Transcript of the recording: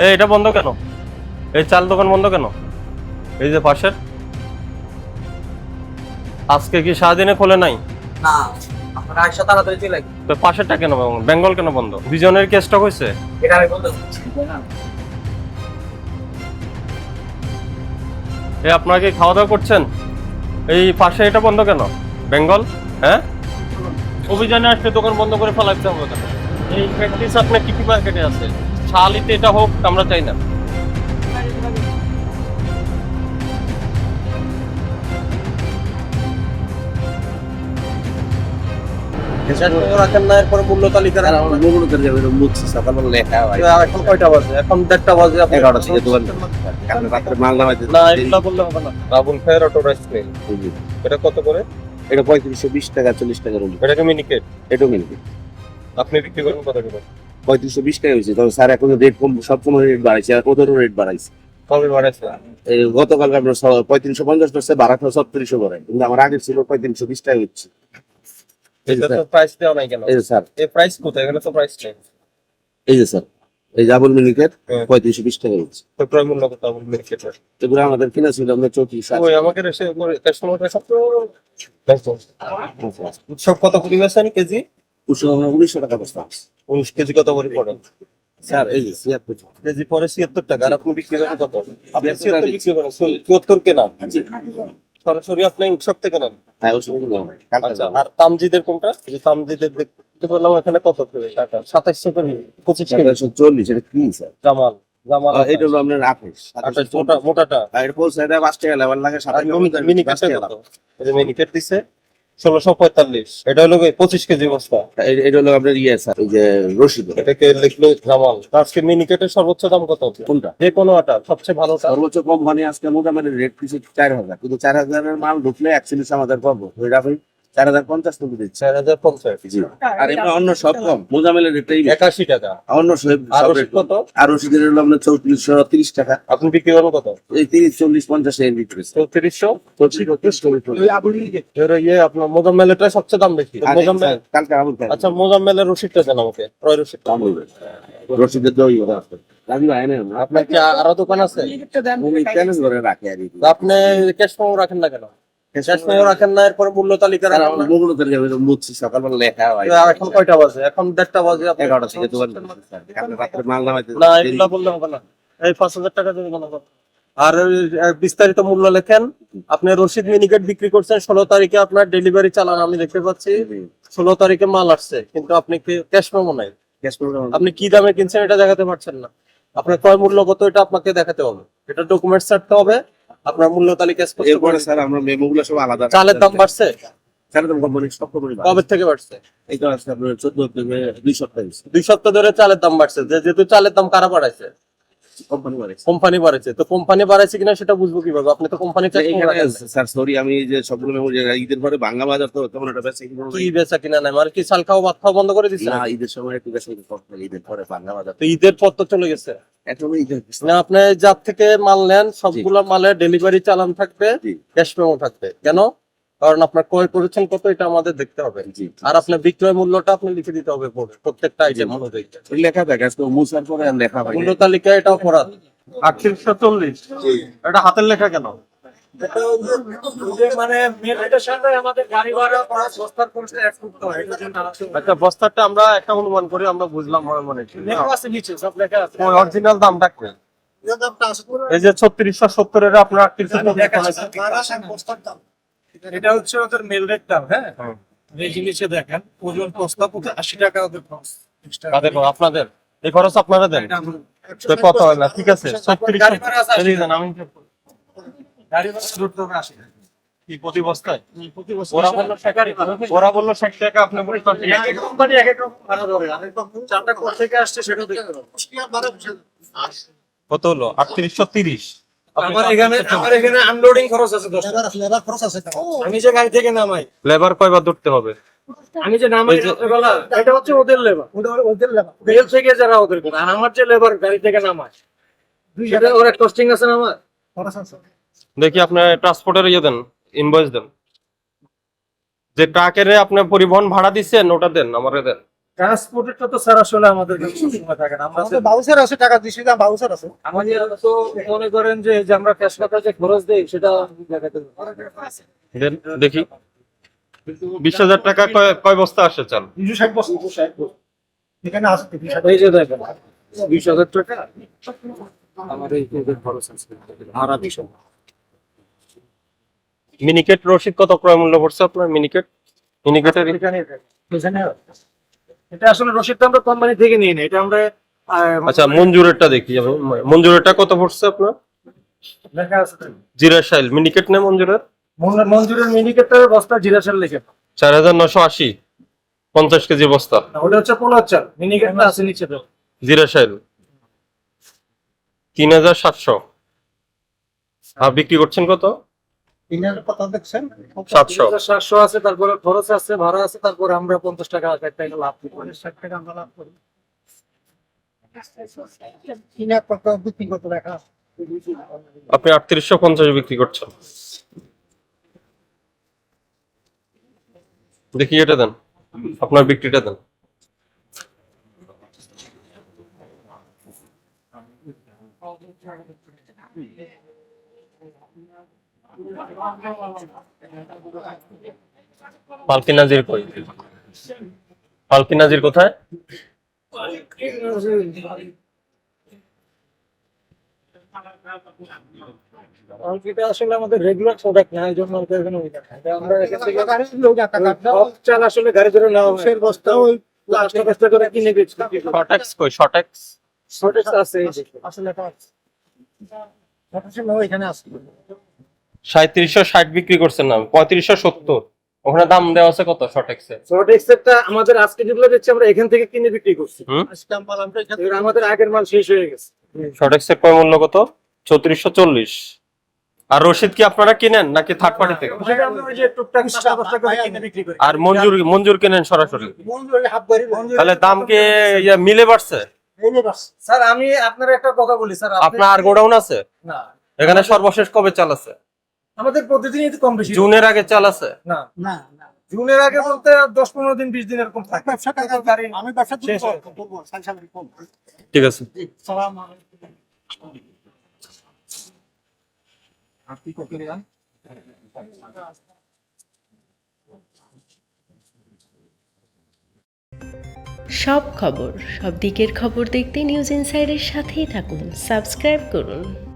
এই এটা বন্ধ কেন? এই চাল দোকান বন্ধ কেন? এই যে পাশের? আজকে কি সারাদিনে খোলে নাই? না আপনারা আইসা তাড়াতাড়ি চলে গেছে তো পাশেরটা কেন বেঙ্গল কেন বন্ধ? দুজনের কি স্টক হয়েছে? এটা আমি বলতে এ আপনারা কি খাওয়া দাওয়া করছেন? এই পাশে এটা বন্ধ কেন? বেঙ্গল? হ্যাঁ? অভিযানে আসলে দোকান বন্ধ করে ফেলাইতে হবে এই প্র্যাকটিস আপনার কি কি মার্কেটে আছে? শালিতে এটা হোক আমরা চাই না। মূল্য তালিকা হয় এখন কয়টা বাজে? এখন দেড়টা বাজে এগারোটা থেকে রাত্রে না এগুলা বললে হবে না। রাবুল খায়ের অটো রাইস মিল এটা কত করে? এটা পঁয়ত্রিশশো বিশ টাকা চল্লিশ টাকা এটাকে মিনিকেট এটাও মিলবে আপনি বিক্রি করেন কত করে? পঁয়ত্রিশশো বিশ টাকা হয়েছে। তবে স্যার এখন রেট কম সবসময় রেট বাড়াইছে। আর ওদেরও রেট বাড়াইছে? কবে বাড়াইছে। গতকাল আমরা পঁয়ত্রিশশো পঞ্চাশ করছে বারাটা সত্তরিশশো করে। কিন্তু আমার আগে ছিল পঁয়ত্রিশশো বিশ টাকা হচ্ছে। প্রাইস দেওয়া নাই কেন? এই যে স্যার। এই প্রাইস কোথায়? এখানে তো প্রাইস নেই। এই যে স্যার। এই জাবল মিনিকেট হ্যাঁ। পঁয়ত্রিশশো বিশ টাকা হচ্ছে। ক্রয় মূল্য কত আপনি মিনিকেটের? এগুলো আমাদের কিনা ছিল আমরা চৌত্রিশ ওই আমাকে কাস্টমারটা সব সব কত করে বেছেন কেজি? উনিশশো টাকা বস্তা। উনিশ কেজি কত করে পড়ে? স্যার এই যে ছিয়াত্তর কেজি পরে ছিয়াত্তর টাকা আর আপনি বিক্রি করেন কত? আপনি ছিয়াত্তর বিক্রি করেন চুয়াত্তর কেনা সরাসরি আপনি সব থেকে নেন। হ্যাঁ আচ্ছা আর তামজিদের কোনটা? যে তামজিদের দেখতে বললাম এখানে কত করে টাকা? সাতাইশশো করে পঁচিশ চল্লিশ এটা কি স্যার? জামাল জামাল এটা হলো আপনার আঠাশ। আঠাশ মোটা মোটাটা। আর এটা পৌঁছে এটা পাঁচ টাকা লেবার লাগে সাত আর মিনি- পাঁচ মিনিকেটটা টাকা কত? এই মিনিকেট দিছে। ষোলোশো পঁয়তাল্লিশ। এটা হলো পঁচিশ কেজি বস্তা। এটা হলো আপনার ইয়ে স্যার যে রশিদ এটাকে লিখলো জামাল। আজকে মিনিকেটের সর্বোচ্চ দাম কত কোনটা? যে কোনো আটা সবচেয়ে ভালো সর্বোচ্চ কোম্পানি আজকে মোটামুটি রেট পিছু চার হাজার। কিন্তু চার হাজারের মাল ঢুকলে একচল্লিশ আমাদের পাবো। ওইটা চার হাজার পঞ্চাশ টাকা দিচ্ছে। চার হাজার পঞ্চাশ। জি। আর এমনি অন্য সব কম। মোজামেলের রেটটাই বেশি। একাশি টাকা। অন্য সব। কত আর রশিদের হলো আপনার চৌত্রিশশো তিরিশ টাকা। আপনি বিক্রি করেন কত? এই তিরিশ চল্লিশ পঞ্চাশ এর ভিতরে চৌত্রিশশো? চল্লিশ চল্লিশ। চল্লিশ ইয়ে আপনার মোজাম্মেলেরটা সবচেয়ে দাম বেশি। আর মোজাম্মেল কালকে আমুল খাই। আচ্ছা মোজাম্মেলের রসিদটা দেন আমাকে। ক্রয় রসিদ আমুল। রশিদের দই আছে। আপনার কি আরও দোকান আছে? আপনি ক্যাশ মেমো রাখেন না কেন? রাখেন না এরপরে মূল্য তালিকা মুছছি সকালবেলা লেখা হয়। এখন কয়টা বাজে? এখন দেড়টা বাজে আপনি- এগারোটা থেকে রাত্রে মাল না এগুলা বললে হবে না। এই পাঁচ হাজার টাকা দেবেন না আর বিস্তারিত মূল্য লেখেন। আপনি রশিদ মিনিকেট বিক্রি করছেন ষোলো তারিখে আপনার ডেলিভারি চালান আমি দেখতে পাচ্ছি। ষোলো তারিখে মাল আসছে কিন্তু আপনি ক্যাশ মেমো নাই। আপনি কি দামে কিনছেন এটা দেখাতে পারছেন না। আপনার ক্রয় মূল্য কত এটা আপনাকে দেখাতে হবে। এটা ডকুমেন্টস ছাড়তে হবে। আপনার মূল্য তালিকা স্পষ্ট করে স্যার আমরা মেমো গুলো সব আলাদা চালের দাম বাড়ছে? চালের দাম কোম্পানি সব কোম্পানি কবে থেকে বাড়ছে? এই তো আজকে আপনার চোদ্দ দুই সপ্তাহ দুই সপ্তাহ ধরে চালের দাম বাড়ছে। যে- যেহেতু চালের দাম কারা বাড়াইছে? কোম্পানি বাড়ে কোম্পানি বাড়াইছে। তো কোম্পানি বাড়াইছে কিনা সেটা বুঝব কীভাবে? আপনি তো কোম্পানি স্যার সরি আমি যে সবগুলো মেমো ঈদের পরে বাংলা বাজার তো তেমন একটা বেশি কি বেচা কিনা নাই? মানে কি চাল খাওয়া ভাত খাওয়া বন্ধ করে না ঈদের সময় একটু ঈদের পরে বাজার তো ঈদের পর তো চলে গেছে। না আপনি যার থেকে মাল নেন সবগুলো মালের ডেলিভারি চালান থাকবে ক্যাশ মেমো থাকবে। কেন? কারণ আপনার ক্রয় করেছেন কত এটা আমাদের দেখতে হবে। আর আপনার বিক্রয় মূল্যটা আপনি লিখে দিতে হবে প্রত্যেকটা আইটেম অনুযায়ী লেখা থাকে আজকে মুসার আর লেখা হয় মূল্য তালিকা এটা অপরাধ আটত্রিশশো চল্লিশ এটা হাতের লেখা কেন? মানে করা। হয় আচ্ছা আমরা একটা অনুমান করি আমরা বুঝলাম মনে মনে। অরিজিনাল এই যে ছত্রিশশো সত্তরের আপনার আটত্রিশশো এটা হচ্ছে ওদের মেল রেট দাম হ্যাঁ? এই জিনিসে দেখেন ওজন প্রতি আশি টাকা ওদের খরচ কাদের আপনাদের? এই খরচ আপনারা দেন? এটা তো কত হয় না? ঠিক আছে ছত্রিশশো গাড়ি ভাড়া আছে আশি এদিকে দেন, আমি গাড়ি ভাড়া আশি টাকা কি প্রতি বস্তায়? ওরা বলল ওরা বলল ষাট টাকা আপনি বলছেন ষাট এক টাকা। এক কোম্পানি এক এক ভাড়া ধরে। চারটা কোথা থেকে আসছে সেটা দেখতে কত হলো? আটত্রিশশো তিরিশ আমার এখানে আমার এখানে আনলোডিং খরচ আছে দশ টাকা। আমি যে গাড়ি থেকে নামাই। লেবার কয়বার ধরতে হবে? আমি যে নামাই এটা হচ্ছে ওদের লেবার ওদের লেবার থেকে যারা ওদের আর আমার যে লেবার গাড়ি থেকে নামায়। সেটা ওর কস্টিং আছে না আমার? দেখি আপনার ট্রান্সপোর্টের ইয়ে দেন ইনভয়েস দেন। যে ট্রাকের আপনি পরিবহন ভাড়া দিচ্ছেন ওটা দেন আমারে দেন। ট্রান্সপোর্টেরটা তো স্যার আসলে আমাদের কাছে সবসময় থাকে না। আমরা বাউসার আছে টাকা দিছি না বাউসার আছে। আমাদের তো মনে করেন যে যে আমরা ক্যাশ টাকা যে খরচ দেই সেটা দেখাতে দেন দেখি। বিশ হাজার টাকা কয়- কয় বস্তা আসে চাল দুশো ষাট বছর এখানে আছে দুশো ষাট এই যে দেখেন বিশ হাজার টাকা। আমার এই খরচ আছে ভাড়া বিশ হাজার। মিনিকেট রসিদ কত ক্রয় মূল্য পড়ছে আপনার? মিনিকেট মিনিকেটের এখানে এখানে এটা আসলে রসিদটা আমরা কোম্পানি থেকে নিয়ে নিই এটা আমরা আহ, আচ্ছা মঞ্জুরেরটা দেখি মঞ্জুরেরটা কত পড়ছে আপনার? লেখা আছে জিরা সাইল মিনিকেট না মঞ্জুরের? মঞ্জুরের মিনিকেটটা বস্তা জিরাশাল লিখে। চার হাজার নশো আশি পঞ্চাশ কেজি বস্তা। না, ওটা হচ্ছে পোলার চাল মিনিকেটটা আছে নিচে তো। জিরা সাইল তিন হাজার সাতশো। আর বিক্রি করছেন কত? কত দেখছেন? সাতশো। সাতশো আছে তারপরে খরচ আছে ভাড়া আছে তারপরে আমরা পঞ্চাশ টাকা ষাট টাকা লাভ করি। পঞ্চাশ টাকা আমরা লাভ করি। কত বিক্রি কত দেখা আপনি আটত্রিশশো পঞ্চাশ বিক্রি করছেন। দেখি এটা দেন আপনার বিক্রিটা দেন। পালকি নাজির কই? পালকি নাজির কোথায়? আসলে আমাদের রেগুলার প্রোডাক্ট না এই জন্য আমাদের এখানে ওই দেখা। আমরা লোক চাল আসলে গাড়ি ধরে নেওয়া হয়। বস্তা ওই পাঁচটা পাঁচটা করে কিনে বেচি। শর্টেক্স কই? শর্টেক্স শর্টেজ আছে আসলে এখানে আছে। সাঁত্রিশশো ষাট বিক্রি করছেন না। পঁয়ত্রিশশো সত্তর। ওখানে দাম দেওয়া আছে কত শর্টেক্সে শর্টেক্সেরটা আমাদের আজকে যেগুলো দিচ্ছে আমরা এখান থেকে কিনে বিক্রি করছি। আমাদের আগের মাল শেষ হয়ে গেছে। শর্টেক্সের কয় মূল্য কত? চৌত্রিশশো চল্লিশ। আর রশিদ কি আপনারা কিনেন নাকি থার্ড পার্টি থেকে? আর মঞ্জুর মঞ্জুর কিনেন সরাসরি? তাহলে দাম কি ইয়ে মিলে বাড়ছে? স্যার আমি আপনার একটা কথা বলি স্যার আপনার আর গোডাউন আছে? না। এখানে সর্বশেষ কবে চাল আছে? আমাদের প্রতিদিনই তো কম বেশি। জুনের আগে চাল আছে? না। না না। জুনের আগে বলতে দশ পনেরো দিন বিশ দিন এরকম থাকে। ব্যবসা টাকা গাড়ি আমি ব্যবসা করব কম ঠিক আছে। সালাম আপনি সব খবর সব দিকের খবর দেখতে নিউজ ইনসাইডের সাথেই থাকুন। সাবস্ক্রাইব করুন।